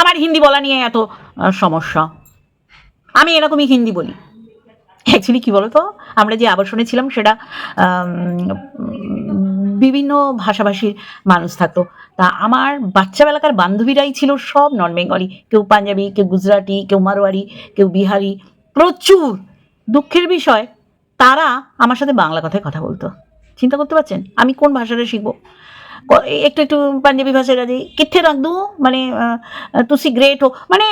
আমার হিন্দি বলা নিয়ে এত সমস্যা। আমি এরকমই হিন্দি বলি। অ্যাকচুয়ালি কী বলতো? আমরা যে আবাসনে ছিলাম সেটা বিভিন্ন ভাষাভাষীর মানুষ থাকতো। তা আমার বাচ্চাবেলাকার বান্ধবীরাই ছিল সব নন বেঙ্গলি কেউ পাঞ্জাবি, কেউ গুজরাটি, কেউ মারোয়ারি, কেউ বিহারি। প্রচুর দুঃখের বিষয়, তারা আমার সাথে বাংলা কথায় কথা বলতো। চিন্তা করতে পারছেন? আমি কোন ভাষাটা শিখব? একটু একটু পাঞ্জাবি ভাষায় রাজি কিথে রাখ দু মানে তুসি গ্রেট হো মানে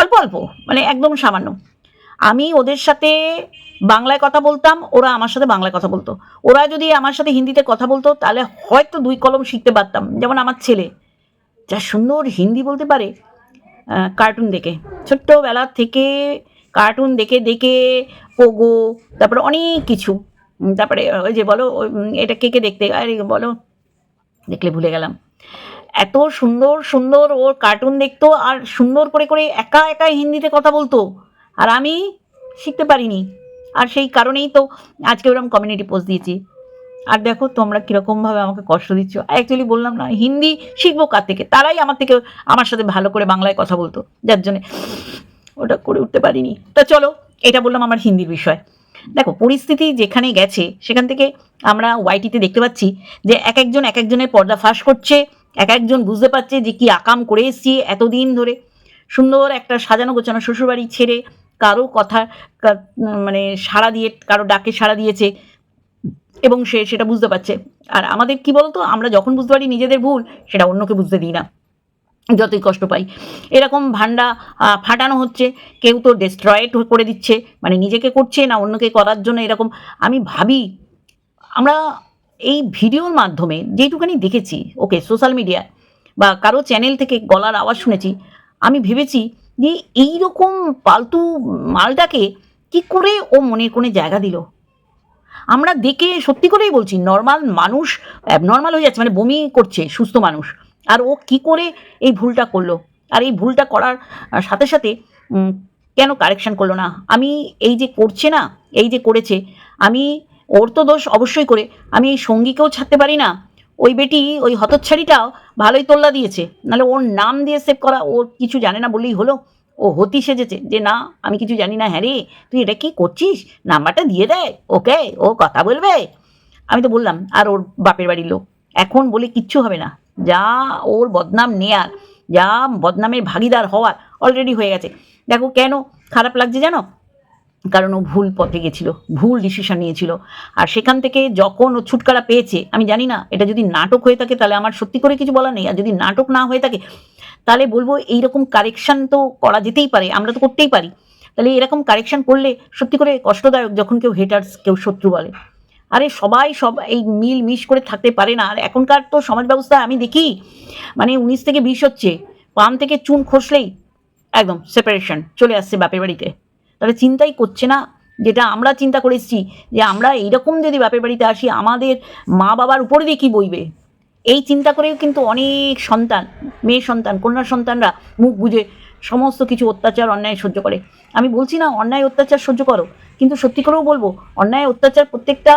অল্প অল্প মানে একদম সামান্য। আমি ওদের সাথে বাংলায় কথা বলতাম, ওরা আমার সাথে বাংলায় কথা বলতো। ওরা যদি আমার সাথে হিন্দিতে কথা বলতো, তাহলে হয়তো দুই কলম শিখতে পারতাম। যেমন আমার ছেলে, যা সুন্দর হিন্দি বলতে পারে কার্টুন দেখে। ছোট্টবেলা থেকে কার্টুন দেখে দেখে, পোগো, তারপরে অনেক কিছু। তারপরে ওই যে বলো এটা কে কে দেখতে? আরে, বলো। দেখলে ভুলে গেলাম। এত সুন্দর সুন্দর ওর কার্টুন দেখতো আর সুন্দর করে করে একা একা হিন্দিতে কথা বলতো। আর আমি শিখতে পারিনি। আর সেই কারণেই তো আজকে ওরকম কমিউনিটি পোস্ট দিয়েছি। আর দেখো তোমরা কীরকমভাবে আমাকে কষ্ট দিচ্ছ। অ্যাকচুয়ালি বললাম না, হিন্দি শিখব কার থেকে? তারাই আমার থেকে আমার সাথে ভালো করে বাংলায় কথা বলতো। যার জন্যে ওটা করে উঠতে পারিনি। তা চলো, এটা বললাম আমার হিন্দির বিষয়। দেখো, পরিস্থিতি যেখানে গেছে, সেখান থেকে আমরা ওয়াইটিতে দেখতে পাচ্ছি যে এক একজন এক একজনের পর্দা ফাঁস করছে, এক একজন বুঝতে পারছে যে কি আকাম করে এসছি এতদিন ধরে। সুন্দর একটা সাজানো গোছানো শ্বশুরবাড়ি ছেড়ে কারও কথা মানে সাড়া দিয়ে, কারও ডাকে সাড়া দিয়েছে এবং সে সেটা বুঝতে পারছে। আর আমাদের কি বলতো, আমরা যখন বুঝতে পারি নিজেদের ভুল, সেটা অন্যকে বুঝতে দিই না। যতই কষ্ট পাই। এরকম ভান্ডা ফাটানো হচ্ছে, কেউ তো ডিস্ট্রয়েড করে দিচ্ছে মানে নিজেকে করছে না অন্যকে করার জন্য এরকম। আমি ভাবি, আমরা এই ভিডিওর মাধ্যমে যেটুখানি দেখেছি ওকে সোশ্যাল মিডিয়ায় বা কারও চ্যানেল থেকে গলার আওয়াজ শুনেছি, আমি ভেবেছি যে এই রকম পালতু মালটাকে কি করে ও মনের কোণে জায়গা দিল? আমরা দেখে সত্যি করেই বলছি নর্মাল মানুষ অ্যাবনর্মাল হয়ে যাচ্ছে মানে বমি করছে, সুস্থ মানুষ। আর ও কি করে এই ভুলটা করল? আর এই ভুলটা করার সাথে সাথে কেন কারেকশন করল না? আমি এই যে করছে না, এই যে করেছে, আমি ওর তো দোষ অবশ্যই করে, আমি এই সঙ্গীকেও ছাড়তে পারি না। ওই বেটি, ওই হতচ্ছাড়িটাও ভালোই তোল্লা দিয়েছে। নাহলে ওর নাম দিয়ে সেভ করা ওর কিছু জানে না বললেই হলো। ও হতি সেজেছে যে, না, আমি কিছু জানি না হ্যাঁ রে, তুই এটা কি করছিস? নাম্বারটা দিয়ে দেয় ওকে, ও কথা বলবে। আমি তো বললাম, আর ওর বাপের বাড়ির লোক এখন বলে কিচ্ছু হবে না। যা ওর বদনাম নেয়ার, যা বদনামের ভাগিদার হওয়ার অলরেডি হয়ে গেছে। দেখো কেন খারাপ লাগছে জানো? কারণ ও ভুল পথে গেছিল, ভুল ডিসিশন নিয়েছিল। আর সেখান থেকে যখন ও ছুটকারা পেয়েছে, আমি জানি না, এটা যদি নাটক হয়ে থাকে তাহলে আমার সত্যি করে কিছু বলার নেই। আর যদি নাটক না হয়ে থাকে, তাহলে বলব এইরকম কারেকশন তো করা যেতেই পারে, আমরা তো করতেই পারি। তাহলে এরকম কারেকশন করলে সত্যি করে কষ্টদায়ক যখন কেউ হেটার্স কেউ শত্রু বলে। আরে সবাই সব এই মিল মিশ করে থাকতে পারে না। আর এখনকার তো সমাজ ব্যবস্থা, আমি দেখি মানে উনিশ থেকে বিশ হচ্ছে, পান থেকে চুন খসলেই একদম সেপারেশন চলে আসছে বাপের বাড়িতে। তাহলে চিন্তাই করছে না, যেটা আমরা চিন্তা করে এসেছি, যে আমরা এইরকম যদি বাপের বাড়িতে আসি, আমাদের মা বাবার উপরে দিয়ে কী বইবে? এই চিন্তা করেও কিন্তু অনেক সন্তান, মেয়ে সন্তান, কন্যা সন্তানরা মুখ বুঝে সমস্ত কিছু অত্যাচার, অন্যায় সহ্য করে। আমি বলছি না, অন্যায় অত্যাচার সহ্য করো, কিন্তু সত্যি করেও বলব, অন্যায় অত্যাচার প্রত্যেকটা,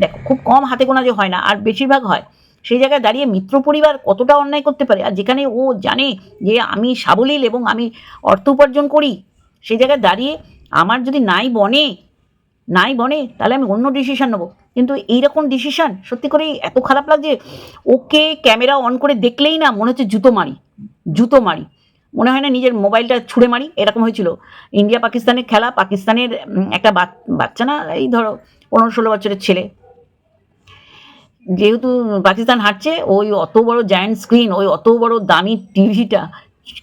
দেখো, খুব কম হাতে গোনা যে হয় না, আর বেশিরভাগ হয়। সেই জায়গায় দাঁড়িয়ে মিত্র পরিবার কতটা অন্যায় করতে পারে, আর যেখানে ও জানে যে আমি সাবলীল এবং আমি অর্থ উপার্জন করি, সেই জায়গায় দাঁড়িয়ে আমার যদি নাই বনে নাই বনে, তাহলে আমি অন্য ডিসিশন নেব। কিন্তু এইরকম ডিসিশন সত্যি করেই এত খারাপ লাগছে, ওকে ক্যামেরা অন করে দেখলেই না মনে হচ্ছে জুতো মারি জুতো মারি। মনে হয় না নিজের মোবাইলটা ছুঁড়ে মারি, এরকম হয়েছিল। ইন্ডিয়া পাকিস্তানের খেলা, পাকিস্তানের একটা বাচ্চা না, এই ধরো পনেরো ষোলো বছরের ছেলে। যেহেতু পাকিস্তান হাঁটছে ওই অত বড় জায়ান্ট স্ক্রিন ওই অত বড় দামি টিভিটা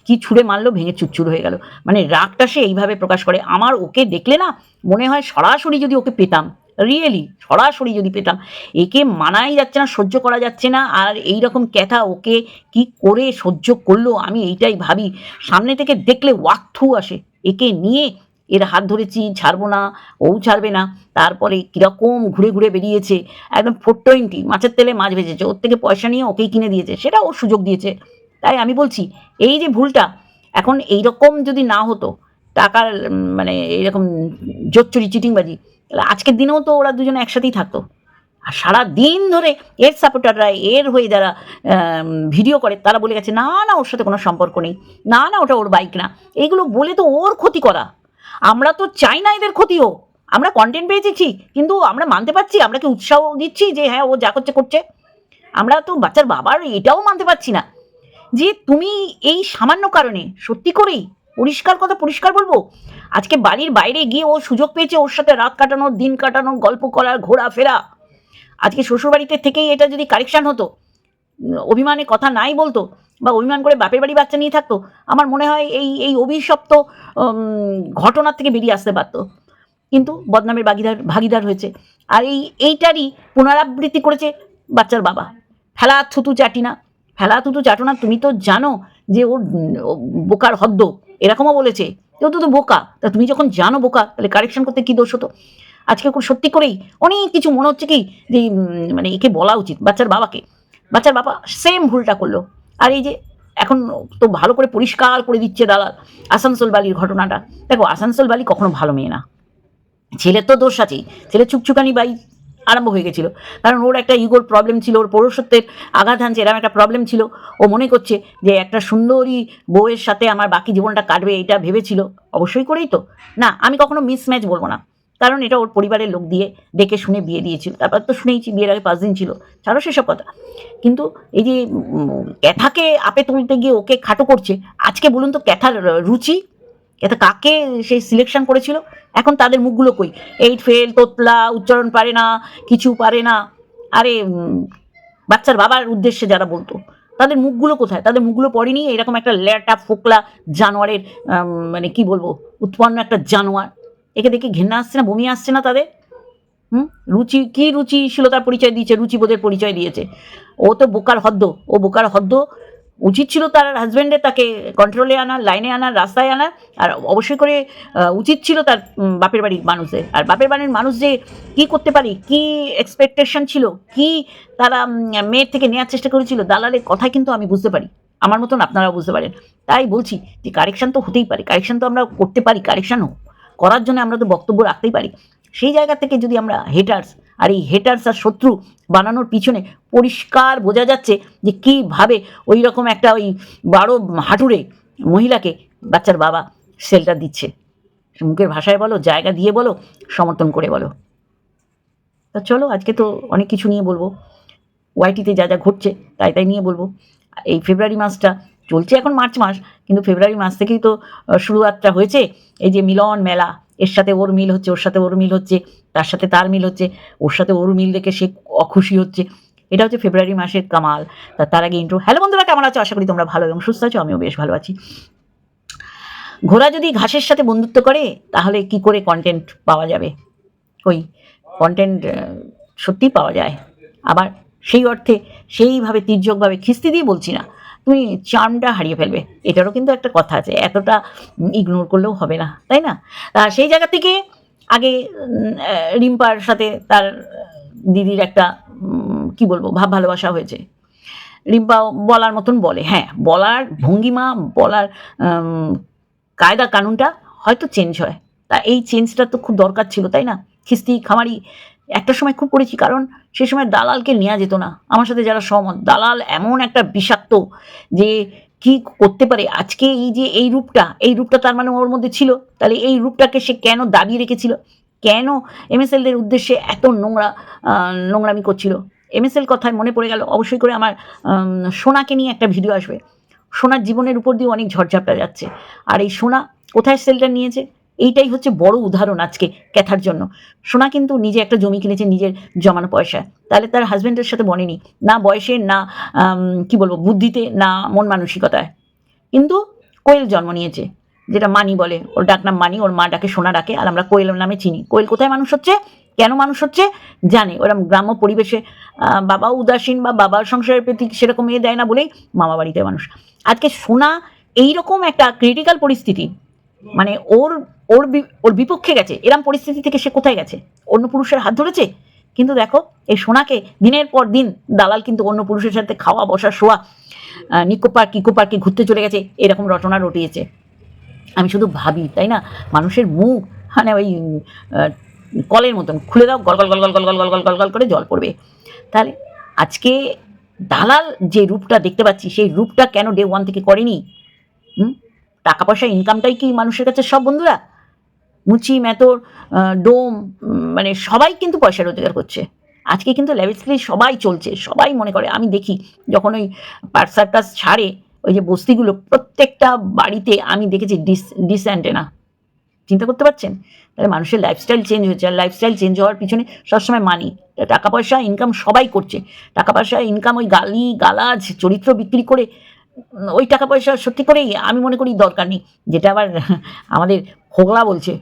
কি ছুঁড়ে মারলো, ভেঙে চুরচুর হয়ে গেল। মানে রাগটা সে এইভাবে প্রকাশ করে। আমার ওকে দেখলে না মনে হয় সরাসরি যদি ওকে পেতাম। রিয়েলি সরাসরি যদি পেতাম। একে মানাই যাচ্ছে না, সহ্য করা যাচ্ছে না, আর এই রকম ক্যাথা ওকে কি করে সহ্য করল আমি এইটাই ভাবি। সামনে থেকে দেখলে ওয়াক্থু আসে। একে নিয়ে এর হাত ধরেছি, ছাড়বো না, ও ছাড়বে না। তারপরে কীরকম ঘুরে ঘুরে বেরিয়েছে। একদম ফোর টোয়েন্টি মাছের তেলে মাছ ভেজেছে। ওর থেকে পয়সা নিয়ে ওকেই কিনে দিয়েছে। সেটা ওর সুযোগ দিয়েছে। তাই আমি বলছি, এই যে ভুলটা, এখন এই রকম যদি না হতো টাকার মানে এইরকম জোচ্চুরি চিটিংবাজি আজকের দিনেও তো ওরা দুজনে একসাথেই থাকতো। আর সারা দিন ধরে এর সাপোর্টাররা এর হয়ে যারা ভিডিও করে, তারা বলে গেছে, না না, ওর সাথে কোনো সম্পর্ক নেই। না না, ওটা ওর বাইক না। এইগুলো বলে তো ওর ক্ষতি করা। আমরা তো চাই না এদের ক্ষতি হোক। আমরা কন্টেন্ট পেয়েছি কিন্তু আমরা মানতে পারছি, আমরা কি উৎসাহ দিচ্ছি যে হ্যাঁ ও যা করছে করছে। আমরা তো বাচ্চার বাবার এটাও মানতে পারছি না। যে তুমি এই সামান্য কারণে সত্যি করেই পরিষ্কার কথা, পরিষ্কার বলব? আজকে বাড়ির বাইরে গিয়ে ও সুযোগ পেয়েছে ওর সাথে রাত কাটানো, দিন কাটানো, গল্প করার ঘোরাফেরা। আজকে শ্বশুরবাড়িতে থেকেই এটা যদি কারেকশান হতো, অভিমানে কথা নাই বলতো, বা অভিমান করে বাপের বাড়ি বাচ্চা নিয়ে থাকতো, আমার মনে হয় এই এই অভিশপ্ত ঘটনার থেকে বেরিয়ে আসতে পারতো। কিন্তু বদনামের ভাগিদার ভাগিদার হয়েছে। আর এই, এইটারই পুনরাবৃত্তি করেছে বাচ্চার বাবা। ফেলা থুতু চাটি না ফেলা থুতু চাটো না তুমি তো জানো যে ওর বোকার হদ্দ। এরকমও বলেছে, কেউ তো বোকা, তা তুমি যখন জানো বোকা, তাহলে কারেকশন করতে কি দোষ হতো? আজকে সত্যি করেই অনেক কিছু মনে হচ্ছে কি, যে মানে একে বলা উচিত বাচ্চার বাবাকে। বাচ্চার বাবা সেম ভুলটা করল। আর এই যে, এখন তো ভালো করে পরিষ্কার করে দিচ্ছে দালাল আসানসোল বালির ঘটনাটা। দেখো, আসানসোল বালি কখনো ভালো মেয়ে না। ছেলের তো দোষ আছেই। ছেলে চুকচুকানি বাই। আরম্ভ হয়ে গেছিল। কারণ ওর একটা ইগোর প্রবলেম ছিল, ওর পৌরসত্বের আঘাত হানছে এরকম একটা প্রবলেম ছিল। ও মনে করছে যে, একটা সুন্দরী বউয়ের সাথে আমার বাকি জীবনটা কাটবে, এটা ভেবেছিল। অবশ্যই করেই তো। না, আমি কখনো মিসম্যাচ বলব না। কারণ এটা ওর পরিবারের লোক দিয়ে দেখে শুনে বিয়ে দিয়েছিল। তারপর তো শুনেইছি বিয়ের আগে পাঁচ দিন ছিল। ছাড়ো সেসব কথা। কিন্তু এই যে ক্যাথাকে আপে তুলতে গিয়ে ওকে খাটো করছে, আজকে বলুন তো ক্যাথার রুচি ক্যাথা কাকে সেই সিলেকশন করেছিল? এখন তাদের মুখগুলো কই? এইট ফেল তোতলা, উচ্চারণ পারে না, কিছু পারে না। আরে বাচ্চার বাবার উদ্দেশ্যে যারা বলতো, তাদের মুখগুলো কোথায়? তাদের মুখগুলো পড়েনি? এরকম একটা ল্যাটা, ফোকলা জানোয়ারের মানে কি বলব, উৎপন্ন একটা জানোয়ার। একে দেখে ঘেন্না আসছে না, বমি আসছে না তাদের? হুম? রুচি, কি রুচিশীলতার পরিচয় দিয়েছে? রুচিবোধের পরিচয় দিয়েছে। ও তো বোকার হদ্দ, ও বোকার হদ্দ উচিত ছিল তার হাজব্যান্ডে তাকে কন্ট্রোলে আনা লাইনে আনার রাস্তায় আনা, আর অবশ্যই করে উচিত ছিল তার বাপের বাড়ির মানুষদের। আর বাপের বাড়ির মানুষ যে কী করতে পারি, কি এক্সপেকটেশন ছিল, কি তারা মেয়ের থেকে নেওয়ার চেষ্টা করেছিল, দালালের কথা কিন্তু আমি বুঝতে পারি। আমার মতন আপনারাও বুঝতে পারেন। তাই বলছি যে কারেকশান তো হতেই পারে কারেকশন তো আমরা করতে পারি কারেকশন করার জন্য আমরা তো বক্তব্য রাখতেই পারি। সেই জায়গা থেকে যদি আমরা হেটার্স আর এই হেটার্স আর শত্রু বানানোর পিছনে পরিষ্কার বোঝা যাচ্ছে যে কীভাবে ওই রকম একটা ওই বারো হাঁটুরে মহিলাকে বাচ্চার বাবা সেলটা দিচ্ছে। মুখের ভাষায় বলো, জায়গা দিয়ে বলো, সমর্থন করে বলো। তা চলো, আজকে তো অনেক কিছু নিয়ে বলব। ওয়াইটিতে যা যা ঘটছে তাই তাই নিয়ে বলব। এই ফেব্রুয়ারি মাসটা চলছে এখন মার্চ মাস, কিন্তু ফেব্রুয়ারি মাস থেকেই তো শুরুয়াতটা হয়েছে। এই যে মিলন মেলা এর সাথে ওর মিল হচ্ছে, ওর সাথে ওর মিল হচ্ছে, তার সাথে তার মিল হচ্ছে, ওর সাথে ওর মিল দেখে সে অখুশি হচ্ছে। এটা হচ্ছে ফেব্রুয়ারি মাসের কামাল। তার আগে ইন্ট্রো হ্যালো বন্ধুরা, কেমন আছো? আশা করি তোমরা ভালো এবং সুস্থ আছো, আমিও বেশ ভালো আছি। ঘোড়া যদি ঘাসের সাথে বন্ধুত্ব করে, তাহলে কি করে কন্টেন্ট পাওয়া যাবে? ওই কন্টেন্ট সত্যিই পাওয়া যায়। আবার সেই অর্থে সেইভাবে তির্যকভাবে খিস্তি দিয়ে বলছি না। তুমি চার্মটা হারিয়ে ফেলবে। এটারও কিন্তু একটা কথা আছে, এতটা ইগনোর করলেও হবে না, তাই না? তা সেই জায়গা থেকে আগে রিম্পার সাথে তার দিদির একটা কি বলব, ভাব ভালোবাসা হয়েছে। রিম্পা বলার মতন বলে হ্যাঁ বলার ভঙ্গিমা, বলার কায়দা কানুনটা হয়তো চেঞ্জ হয়। তা এই চেঞ্জটা তো খুব দরকার ছিল, তাই না? খিস্তি খামারি একটা সময় খুব করেছি, কারণ সে সময় দালালকে নেওয়া যেত না। আমার সাথে যারা সহমত, দালাল এমন একটা বিষাক্ত যে কি করতে পারে? আজকে এই যে এই রূপটা এই রূপটা তার মানে ওর মধ্যে ছিল। তাহলে এই রূপটাকে সে কেন দাবিয়ে রেখেছিল? কেন এমএসএলদের উদ্দেশ্যে এত নোংরা নোংরামি করছিল? এমএসএল কথায় মনে পড়ে গেল, অবশ্যই করে আমার সোনাকে নিয়ে একটা ভিডিও আসবে। সোনার জীবনের উপর দিয়ে অনেক ঝড়ঝাপটা যাচ্ছে। আর এই সোনা কোথায় সেলটা নিয়েছে? এইটাই হচ্ছে বড় উদাহরণ আজকে ক্যাথার জন্য। সোনা কিন্তু নিজে একটা জমি কিনেছে নিজের জমানো পয়সায়। তাহলে তার হাজব্যান্ডের সাথে বনেনি। না বয়সে, না কি বলব, বুদ্ধিতে, না মন মানসিকতায়। কিন্তু কোয়েল জন্ম নিয়েছে, যেটা মানি বলে। ওর ডাক নাম মানি, ওর মা ডাকে, সোনা ডাকে, আর আমরা কোয়েল নামে চিনি। কোয়েল কোথায় মানুষ হচ্ছে? কেন মানুষ হচ্ছে? জানে। ওরা গ্রাম্য পরিবেশে বাবা উদাসীন বা বাবার সংসারের প্রতি সেরকম ইয়ে দেয় না বলেই মামা বাড়িতে মানুষ। আজকে সোনা এইরকম একটা ক্রিটিক্যাল পরিস্থিতি মানে ওর ওর ওর বিপক্ষে গেছে। এরম পরিস্থিতি থেকে সে কোথায় গেছে? অন্য পুরুষের হাত ধরেছে? কিন্তু দেখো, এই সোনাকে দিনের পর দিন দালাল কিন্তু অন্য পুরুষের সাথে খাওয়া, বসা, শোয়া নিকো পার্ক ইকো পার্কে ঘুরতে চলে গেছে, এরকম রটনা রটিয়েছে। আমি শুধু ভাবি, তাই না? মানুষের মুখ মানে ওই কলের মতন। খুলে দাও, গল গল গল গল গল গল গল গল গল গল করে জল পড়বে। তাহলে আজকে দালাল যে রূপটা দেখতে পাচ্ছি, সেই রূপটা কেন ডে ওয়ান থেকে করেনি? টাকা পয়সা ইনকামটাই কি মানুষের কাছে সব বন্ধুরা? মুচি, মেতর ডোম মানে সবাই কিন্তু পয়সা রোজগার করছে। আজকে কিন্তু ল্যাবেসলি সবাই চলছে, সবাই মনে করে। আমি দেখি যখন ওই পার্ক সার্কাস ছাড়ে, ওই যে বস্তিগুলো, প্রত্যেকটা বাড়িতে আমি দেখেছি ডিস ডিসঅ্যান্টেনা চিন্তা করতে পারছেন? তাহলে মানুষের লাইফস্টাইল চেঞ্জ হচ্ছে আর লাইফস্টাইল চেঞ্জ হওয়ার পিছনে সবসময় মানি টাকা পয়সা ইনকাম সবাই করছে। টাকা পয়সা ইনকাম ওই গালি, গালাজ, চরিত্র বিক্রি করে, ওই টাকা পয়সা সত্যি করেই আমি মনে করি দরকার নেই। যেটা আবার আমাদের হোগলা বলছে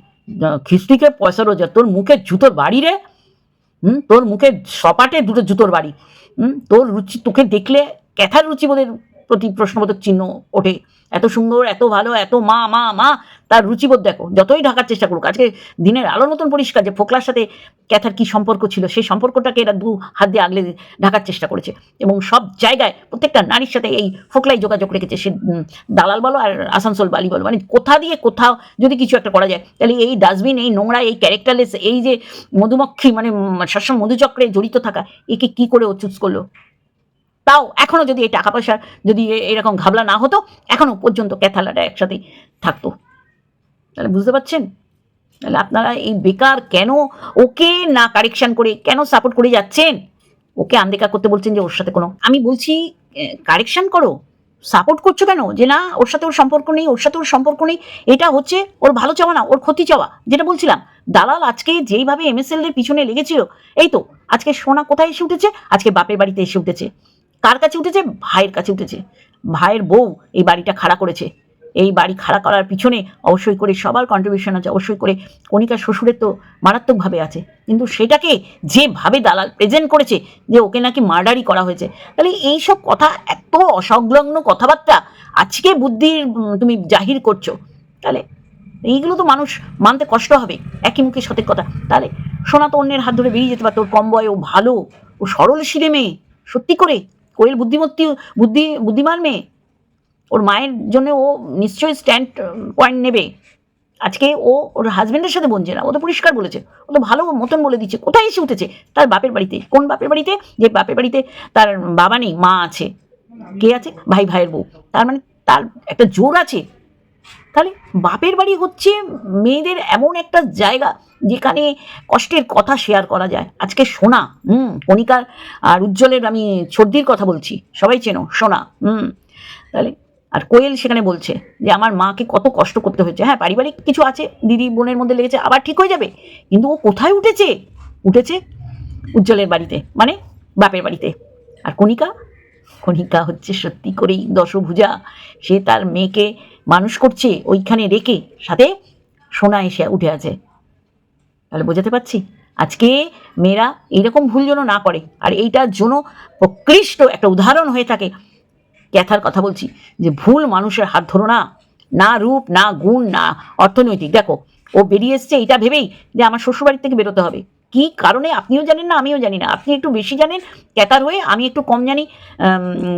খিস্তিকে পয়সা রোজগার তোর মুখে জুতোর বাড়ি রে? হুম? তোর মুখে সপাটে দুটো জুতোর বাড়ি। হুম? তোর রুচি, তোকে দেখলে ক্যাথার রুচিবোধের প্রতি প্রশ্নবোধক চিহ্ন ওঠে। এত সুন্দর, এত ভালো, এত মা মা মা, তার রুচিবোধ দেখো। যতই ঢাকার চেষ্টা করুক, আজকে দিনের আলো নতুন পরিষ্কার যে ফোকলার সাথে ক্যাথার কি সম্পর্ক ছিল, সেই সম্পর্কটাকে এরা দু হাত দিয়ে আগলে ঢাকার চেষ্টা করেছে। এবং সব জায়গায় প্রত্যেকটা নারীর সাথে এই ফোকলাই যোগাযোগ রেখেছে সে দালাল বলো আর আসানসোল বালি বলো। মানে কোথা দিয়ে কোথাও যদি কিছু একটা করা যায়, তাহলে এই ডাস্টবিন, এই নোংরা, এই ক্যারেক্টারলেস, এই যে মধুমক্ষী মানে সবসময় মধুচক্রে জড়িত থাকা, একে কি করে ও চুজ করল? তাও এখনও যদি এই টাকা পয়সার যদি এরকম ঘাবলা না হতো, এখনও পর্যন্ত ক্যাথালাটা একসাথে থাকতো। তাহলে বুঝতে পারছেন? তাহলে আপনারা এই বেকার কেন ওকে না কারেকশন করে কেন সাপোর্ট করে যাচ্ছেন? ওকে আনদেকা করতে বলছেন যে ওর সাথে কোনো, আমি বলছি কারেকশন করো। সাপোর্ট করছ কেন? যে না, ওর সাথে ওর সম্পর্ক নেই, ওর সাথে ওর সম্পর্ক নেই, এটা হচ্ছে ওর ভালো চাওয়া না, ওর ক্ষতি চাওয়া। যেটা বলছিলাম, দালাল আজকে যেইভাবে এমএসএল এর পিছনে লেগেছিল, এই তো, আজকে সোনা কোথায় এসে উঠেছে? আজকে বাপের বাড়িতে এসে উঠেছে। কার কাছে উঠেছে? ভাইয়ের কাছে উঠেছে। ভাইয়ের বউ এই বাড়িটা খাড়া করেছে। এই বাড়ি খাড়া করার পিছনে অবশ্যই করে সবার কন্ট্রিবিউশন আছে, অবশ্যই করে কণিকা শ্বশুরের তো মারাত্মকভাবে আছে। কিন্তু সেটাকে যেভাবে দালাল প্রেজেন্ট করেছে যে ওকে নাকি মার্ডারই করা হয়েছে। তাহলে এই সব কথা, এত অসংলগ্ন কথাবার্তা আজকে বুদ্ধির তুমি জাহির করছ। তাহলে এইগুলো তো মানুষ মানতে কষ্ট হবে। একই মুখে সতের কথা। তাহলে সোনা তো অন্যের হাত ধরে বেরিয়ে যেতে পারতো। কম বয় ও ভালো, ও সরল শিরে মেয়ে সত্যি করে? কোয়েল বুদ্ধিমত্তি, বুদ্ধি, বুদ্ধিমান মেয়ে। ওর মায়ের জন্য ও নিশ্চয়ই স্ট্যান্ড পয়েন্ট নেবে। আজকে ও ওর হাজব্যান্ডের সাথে বলছে না ও তো পরিষ্কার বলেছে। ও তো ভালো মতন বলে দিচ্ছে। কোথায় এসে উঠেছে? তার বাপের বাড়িতে। কোন বাপের বাড়িতে? যে বাপের বাড়িতে তার বাবা নেই, মা আছে। কে আছে? ভাই, ভাইয়ের বউ। তার মানে তার একটা জোর আছে। তাহলে বাপের বাড়ি হচ্ছে মেয়েদের এমন একটা জায়গা যেখানে কষ্টের কথা শেয়ার করা যায়। আজকে সোনা, হুম, কণিকার আর উজ্জ্বলের আমি সর্দির কথা বলছি, সবাই চেনো, সোনা, হুম। তাহলে, আর কোয়েল সেখানে বলছে যে, আমার মাকে কত কষ্ট করতে হয়েছে। হ্যাঁ পারিবারিক কিছু আছে, দিদি বোনের মধ্যে লেগেছে, আবার ঠিক হয়ে যাবে, কিন্তু ও কোথায় উঠেছে? উঠেছে উজ্জ্বলের বাড়িতে মানে বাপের বাড়িতে। আর কণিকা? কণিকা হচ্ছে সত্যি করেই দশভুজা, সে তার মেয়েকে করছে, ওইখানে রেখে সাথে সোনা এসে উঠে আছে। তাহলে বোঝাতে পারছি? আজকে মেয়েরা এইরকম ভুল যেন না করে। আর এইটার জন্য প্রকৃষ্ট একটা উদাহরণ হয়ে থাকে। ক্যাথার কথা বলছি যে ভুল মানুষের হাত ধরো না। না রূপ, না গুণ, না অর্থনৈতিক। দেখো, ও বেরিয়ে এসছে এটা ভেবেই যে আমার শ্বশুরবাড়ির থেকে বেরোতে হবে। কি কারণে? আপনিও জানেন না, আমিও জানি না। আপনি একটু বেশি জানেন ক্যাতার হয়ে, আমি একটু কম জানি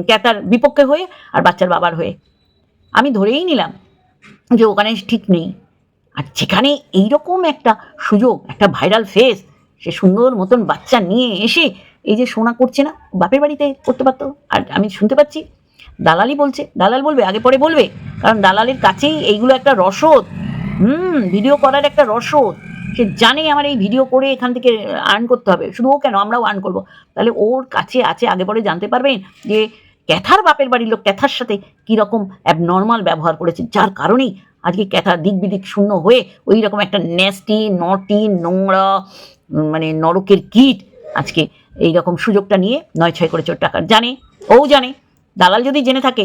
ক্যাতার বিপক্ষে হয়ে, আর বাচ্চার বাবার হয়ে। আমি ধরেই নিলাম যে ওখানে ঠিক নেই। আর যেখানে এইরকম একটা সুযোগ, একটা ভাইরাল ফেস সে সুন্দর মতন বাচ্চা নিয়ে এসে এই যে সোনা করছে না, বাপের বাড়িতে করতে পারতো। আর আমি শুনতে পাচ্ছি দালালি বলছে, দালাল বলবে, আগে পরে বলবে, কারণ দালালের কাছেই এইগুলো একটা রসদ। হুম ভিডিও করার একটা রসদ। সে জানে আমার এই ভিডিও করে এখান থেকে আর্ন করতে হবে। শুধু ও কেন, আমরাও আর্ন করব। তাহলে ওর কাছে আছে, আগে পরে জানতে পারবেন যে ক্যাথার বাপের বাড়ির লোক ক্যাথার সাথে কীরকম অ্যাবনর্মাল ব্যবহার করেছে, যার কারণেই আজকে ক্যাথা দিক বিদিক শূন্য হয়ে ওই রকম একটা নেস্টি নটি নোংরা মানে নরকের কীট আজকে এই রকম সুযোগটা নিয়ে নয় ছয় করে চোর টাকার জানে? ও জানে। দালাল যদি জেনে থাকে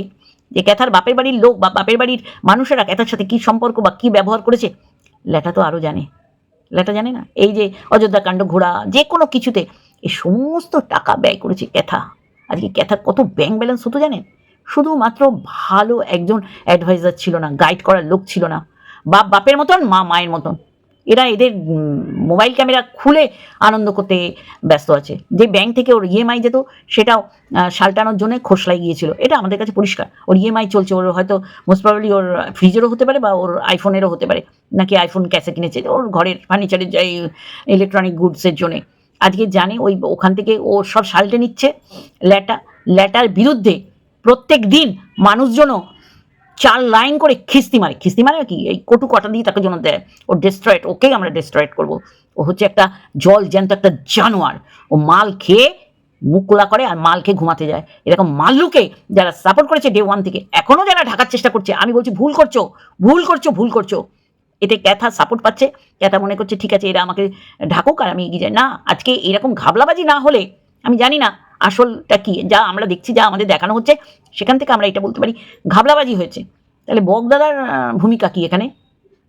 যে ক্যাথার বাপের বাড়ির লোক বা বাপের বাড়ির মানুষেরা ক্যাথার সাথে কী সম্পর্ক বা কী ব্যবহার করেছে লেটা তো আরও জানে। লেটা জানে না? এই যে অযোধ্যা কাণ্ড ঘোড়া, যে কোনো কিছুতে এই সমস্ত টাকা ব্যয় করেছে ক্যাথা। আজকে ক্যাথার কত ব্যাংক ব্যালেন্স হতো জানেন? শুধুমাত্র ভালো একজন অ্যাডভাইজার ছিল না গাইড করার লোক ছিল না। বাপ, বাপের মতন, মা, মায়ের মতন। এরা এদের মোবাইল ক্যামেরা খুলে আনন্দ করতে ব্যস্ত আছে। যে ব্যাংক থেকে ওর ইএমআই যেত, সেটাও সালটানোর জন্য খোসলাই গিয়েছিল। এটা আমাদের কাছে পরিষ্কার। ওর ইএমআই চলছে, ওর হয়তো মোস্ট প্রবাবলি ওর ফ্রিজেরও হতে পারে বা ওর আইফোনেরও হতে পারে। নাকি আইফোন ক্যাশে কিনেছে। ওর ঘরের ফার্নিচারের ইলেকট্রনিক গুডসের জন্যে। আজকে জানে ওই ওখান থেকে ও সব সালটে নিচ্ছে। ল্যাটা ল্যাটার বিরুদ্ধে প্রত্যেক দিন মানুষজনও চার লাইন করে খিস্তি মারে। খিস্তি মারে কি? এই কটু কটা দিয়ে তাকে জন্য দেয়। ও ডিস্ট্রয়েড ওকেই আমরা ডিস্ট্রয়েড করব। ও হচ্ছে একটা জল জ্যান্ত একটা জানোয়ার। ও মাল খেয়ে মুখ খোলা করে আর মাল খেয়ে ঘুমাতে যায়। এরকম মাল্লুকে যারা সাপোর্ট করেছে ডে ওয়ান থেকে এখনও যারা ঢাকার চেষ্টা করছে, আমি বলছি ভুল করছ ভুল করছ ভুল করছ। এতে ক্যাথা সাপোর্ট পাচ্ছে। ক্যাথা মনে করছে, ঠিক আছে, এরা আমাকে ঢাকুক আর আমি এগিয়ে যাই। না, আজকে এরকম ঘাবলাবাজি না হলে, আমি জানি না আসলটা কি। যা আমরা দেখছি, যা আমাদের দেখানো হচ্ছে, সেখান থেকে আমরা এটা বলতে পারি, ঘাবলাবাজি হয়েছে। তাহলে বগদাদার ভূমিকা কি এখানে?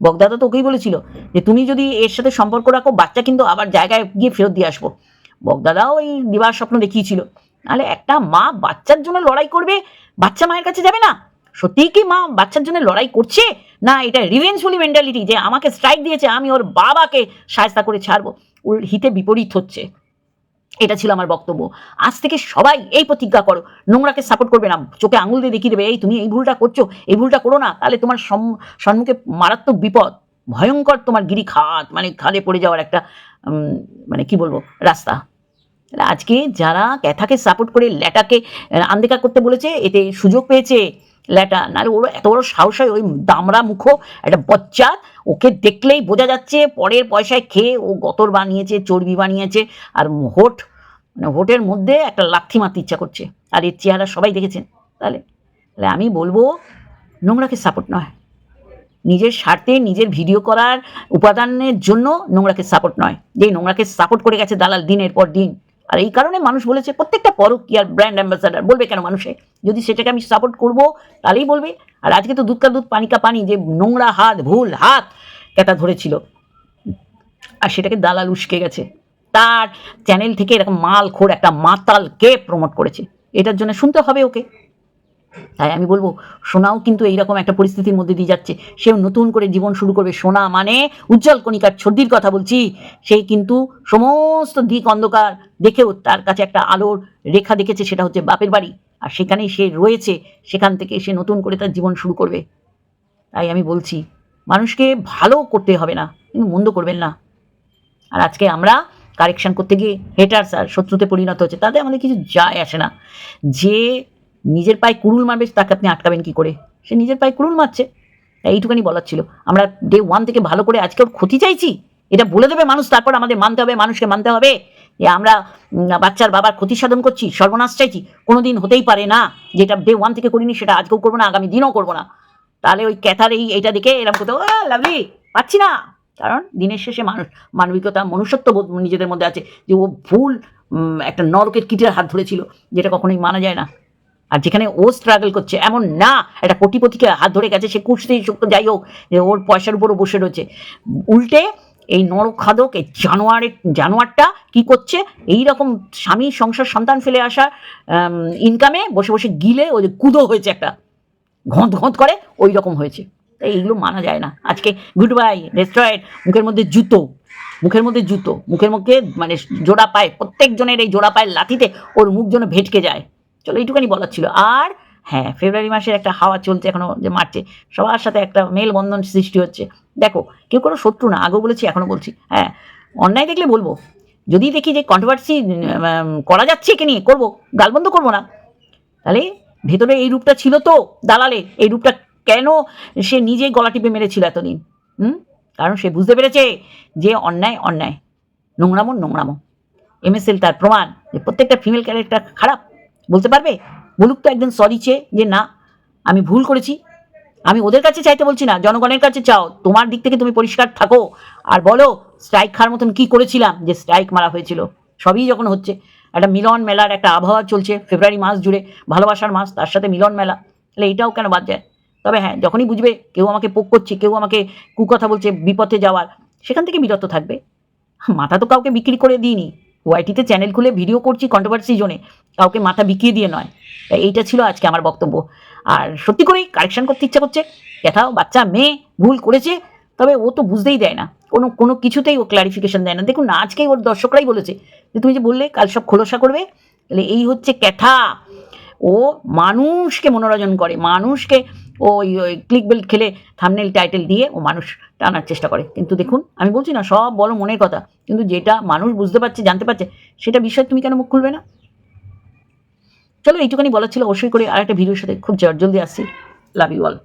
বগদাদা তো ওকেই বলেছিল যে, তুমি যদি এর সাথে সম্পর্ক রাখো, বাচ্চা কিন্তু আবার জায়গায় গিয়ে ফেরত দিয়ে আসব। বগদাদাও ওই দিবার স্বপ্ন দেখিয়েছিল। নাহলে একটা মা বাচ্চার জন্য লড়াই করবে, বাচ্চা মায়ের কাছে যাবে না? সত্যিই কি মা বাচ্চার জন্য লড়াই করছে? না এটা রিভেঞ্জফুলি মেন্টালিটি যে আমাকে স্ট্রাইক দিয়েছে আমি ওর বাবাকে সায়স্তা করে ছাড়বো। ওর হিতে বিপরীত হচ্ছে। এটা ছিল আমার বক্তব্য। আজ থেকে সবাই এই প্রতিজ্ঞা করো। নোংরাকে সাপোর্ট করবে না। চোখে আঙুল দিয়ে দেখিয়ে দেবে এই তুমি এই ভুলটা করছ এই ভুলটা করো না। তাহলে তোমার সম- সম্মুখে মারাত্মক বিপদ ভয়ঙ্কর তোমার গিরি খাত মানে খাদে পড়ে যাওয়ার একটা মানে কি বলব রাস্তা। আজকে যারা ক্যাথাকে সাপোর্ট করে ল্যাটাকে আহ, আনদেখা করতে বলেছে এতে সুযোগ পেয়েছে ল্যাটা নাহলে ওর এত বড় সাহস হয়, ওই দামড়া মুখো, একটা বচ্চা ওকে দেখলেই বোঝা যাচ্ছে পরের পয়সায় খেয়ে ও গতর বানিয়েছে, চর্বি বানিয়েছে, আর হোট মানে হোটের মধ্যে একটা লাথি মারতে ইচ্ছা করছে, আর এর চেহারা সবাই দেখেছেন। তাহলে তাহলে আমি বলব, নোংরাকে সাপোর্ট নয়। নিজের স্বার্থে নিজের ভিডিও করার উপাদানের জন্য নোংরাকে সাপোর্ট নয়। যে নোংরাকে সাপোর্ট করে গেছে দালাল দিনের পর দিন। আর এই কারণে মানুষ বলেছে, প্রত্যেকটা পরক কি আর ব্র্যান্ড অ্যাম্বাসাডার বলবে কেন মানুষে? যদি সেটাকে আমি সাপোর্ট করব, তাহলেই বলবে। আর আজকে তো দুধকা দুধ, পানি কা পানি, যে নোংরা হাত, ভুল হাত কেটা ধরেছিল। আর সেটাকে দালাল উস্কে গেছে। তার চ্যানেল থেকে এরকম মাল খোর একটা মাতালকে প্রমোট করেছে। এটার জন্য শুনতে হবে ওকে। তাই আমি বলব, সোনাও কিন্তু এইরকম একটা পরিস্থিতির মধ্যে দিয়ে যাচ্ছে। সেও নতুন করে জীবন শুরু করবে। সোনা মানে উজ্জ্বল কণিকার ছর্দির কথা বলছি। সেই কিন্তু সমস্ত দিক অন্ধকার দেখেও তার কাছে একটা আলোর রেখা দেখেছে, সেটা হচ্ছে বাপের বাড়ি। আর সেখানেই সে রয়েছে, সেখান থেকে সে নতুন করে তার জীবন শুরু করবে। তাই আমি বলছি, মানুষকে ভালো করতে হবে না, কিন্তু মন্দ করবেন না। আর আজকে আমরা কারেকশন করতে গিয়ে হেটার্স আর শত্রুতে পরিণত হচ্ছে, তাতে আমাদের কিছু যায় আসে না। যে নিজের পায়ে কুড়ুল মারবে, তাকে আপনি আটকাবেন কি করে? সে নিজের পায়ে কুড়ুল মারছে। তাই এইটুখানি বলার ছিল। আমরা ডে ওয়ান থেকে ভালো করে আজকে ওর ক্ষতি চাইছি। এটা বলে দেবে মানুষ, তারপর আমাদের মানতে হবে, মানুষকে মানতে হবে। যে আমরা বাচ্চার বাবার ক্ষতি সাধন করছি, সর্বনাশ চাইছি। কোনো দিন হতেই পারে না যেটা ডে ওয়ান থেকে করিনি, সেটা আজকেও করব না, আগামী দিনও করব না। তাহলে ওই ক্যাথার এই, এইটা দেখে এরকম করতে লাভলি, পাচ্ছি না। কারণ দিনের শেষে মানুষ, মানবিকতা, মনুষ্যত্ব নিজেদের মধ্যে আছে। যে ও ভুল একটা নরকের কিটের হাত ধরেছিল, যেটা কখনোই মানা যায় না। আর যেখানে ও স্ট্রাগল করছে, এমন না। একটা কোটিপতিকে হাত ধরে গেছে, সে শক্ত যাই হোক, যে ওর পয়সার উপরও বসে রয়েছে। উল্টে এই নরখাদক, এই জানোয়ারের জানোয়ারটা কি করছে? এই রকম স্বামী, সংসার, সন্তান ফেলে আসা ইনকামে বসে বসে গিলে ওই যে কুদো হয়েছে একটা। ঘঁত ঘঁত করে ওই রকম হয়েছে। তাই এইগুলো মানা যায় না। আজকে গুড বাই রেস্টুরেন্ট মুখের মধ্যে জুতো। মুখের মধ্যে জুতো। মুখের মধ্যে মানে জোড়া পায়, প্রত্যেকজনের এই জোড়া পায়ের লাথিতে ওর মুখ যেন ভেটকে যায়। চলো এইটুখানি বলার ছিল। আর হ্যাঁ ফেব্রুয়ারি মাসের একটা হাওয়া চলছে এখনও যে মারছে, সবার সাথে একটা মেলবন্ধন সৃষ্টি হচ্ছে। দেখো, কেউ কোনো শত্রু না, আগেও বলেছি, এখনও বলছি। হ্যাঁ অন্যায় দেখলে বলব। যদি দেখি যে কন্ট্রোভার্সি করা যাচ্ছে একে নিয়ে, করব, গালবন্ধ করব না। তাহলে ভেতরে এই রূপটা ছিল তো, দালালে, এই রূপটা কেন সে নিজে গলা টিপে মেরেছিল এতদিন? হুম? কারণ সে বুঝতে পেরেছে যে অন্যায় অন্যায়। নোংরামো নোংরামো। এমএসএল তার প্রমাণ যে প্রত্যেকটা ফিমেল ক্যারেক্টার খারাপ। বলতে পারবে? বলুক তো একদিন সরি চেয়ে যে না, আমি ভুল করেছি। আমি ওদের কাছে চাইতে বলছি না, জনগণের কাছে চাও। তোমার দিক থেকে তুমি পরিষ্কার থাকো। আর বলো স্ট্রাইক খাওয়ার মতন কি করেছিলাম যে স্ট্রাইক মারা হয়েছিল? সবই যখন হচ্ছে, একটা মিলন মেলার একটা আবহাওয়া চলছে ফেব্রুয়ারি মাস জুড়ে, ভালোবাসার মাস, তার সাথে মিলন মেলা। তাহলে এটাও কেন বাদ যায়? তবে হ্যাঁ যখনই বুঝবে, কেউ আমাকে পোক করছে, কেউ আমাকে কুকথা বলছে, বিপথে যাওয়ার, সেখান থেকে বিরত থাকবে। মাথা তো কাউকে বিক্রি করে দিইনি। ওয়াইটিতে চ্যানেল খুলে ভিডিও করছি কন্ট্রোভার্সি জোনে কাউকে মাথা বিকিয়ে দিয়ে নয়। তাই এইটা ছিল আজকে আমার বক্তব্য। আর সত্যি করেই কারেকশন করতে ইচ্ছা করছে। দেখাও বাচ্চা, মেয়ে, ভুল করেছে। তবে ও তো বুঝতেই দেয় না। কোনো কোনো কিছুতেই ও ক্লারিফিকেশন দেয় না। দেখুন না আজকেই ওর দর্শকরাই বলেছে যে, তুমি যে বললে কাল সব খোলসা করবে, তাহলে এই হচ্ছে ক্যাথা। ও মানুষকে মনোরঞ্জন করে, মানুষকে ওই ওই ক্লিক বেল্ট খেলে থামনেল টাইটেল দিয়ে ও মানুষ টানার চেষ্টা করে। কিন্তু দেখুন, আমি বলছি না, সব বলো মনের কথা, কিন্তু যেটা মানুষ বুঝতে পারছে, জানতে পারছে, সেটা বিষয়ে তুমি কেন মুখ খুলবে না? চলো এইটুখানি বলার ছিল, অবশ্যই করে আর একটা ভিডিওর সাথে খুব জলদি আসছি। Love you all